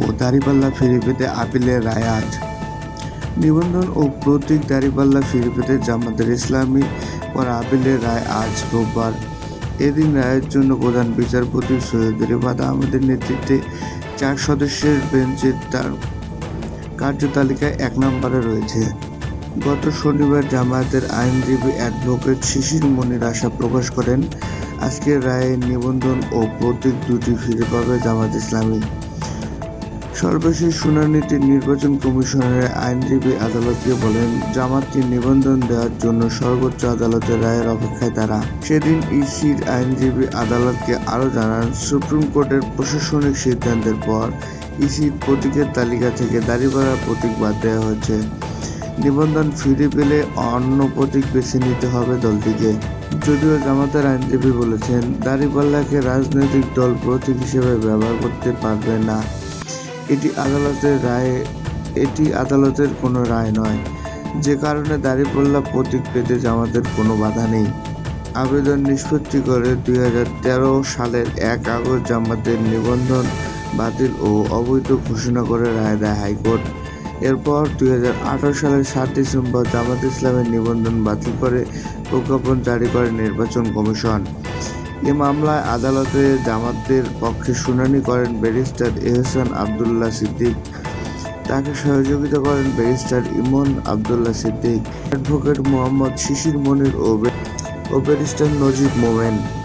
ও দাড়িপাল্লা ফিরে পেতে আপিলের রায় আজ। নিবন্ধন ও প্রতীক দাড়িপাল্লা ফিরে পেতে জামাতের ইসলামী পর আপিলের রায় আজ রোববার। এদিন রায়ের জন্য প্রধান বিচারপতি সৈয়দ রেফাত আহমেদের নেতৃত্বে চার সদস্যের বেঞ্চের তার কার্যতালিকায় এক নম্বরে রয়েছে। গত শনিবার জামায়াতের আইনজীবী অ্যাডভোকেট শিশির মনির আশা প্রকাশ করেন, আজকের রায়ে নিবন্ধন ও প্রতীক দুটি ফিরে পাবে জামাত ইসলামী। সর্বশেষ শুনানিতে নির্বাচন কমিশনের আইনজীবী আদালতকে বলেন, জামাতকে নিবন্ধন দেওয়ার জন্য সর্বোচ্চ আদালতের রায়ের অপেক্ষায় তারা। সেদিন ইসির আইনজীবী আদালতকে আরও জানান, সুপ্রিম কোর্টের প্রশাসনিক সিদ্ধান্তের পর ইসির প্রতীকের তালিকা থেকে দাঁড়িপাড়ার প্রতীক বাদ দেওয়া হয়েছে। নিবন্ধন ফিরে পেলে অন্য প্রতীক বেছে নিতে হবে দলটিকে। যদিও জামাতের আইনজীবী বলেছেন, দাঁড়িপাল্লাকে রাজনৈতিক দল প্রতীক হিসেবে ব্যবহার করতে পারবে না। এটি আদালতের রায়ে, এটি আদালতের কোনো রায় নয়। যে কারণে দাঁড়িপাল্লা প্রতীক পেতে জামাতের কোনো বাধা নেই। আবেদন নিষ্পত্তি করে দুই হাজার তেরো সালের এক আগস্ট জামাতের নিবন্ধন বাতিল ও অবৈধ ঘোষণা করে রায় দেয় হাইকোর্ট। এরপর দুই হাজার আঠেরো সালের সাত ডিসেম্বর জামাত ইসলামের নিবন্ধন বাতিল করে প্রজ্ঞাপন জারি করে নির্বাচন কমিশন। এ মামলায় আদালতে জামাতের পক্ষে শুনানি করেন ব্যারিস্টার এহসান আবদুল্লাহ সিদ্দিক। তাকে সহযোগিতা করেন ব্যারিস্টার ইমন আবদুল্লাহ সিদ্দিক। অ্যাডভোকেট মোহাম্মদ শিশির মনির ও ব্যারিস্টার নজিব মোমেন।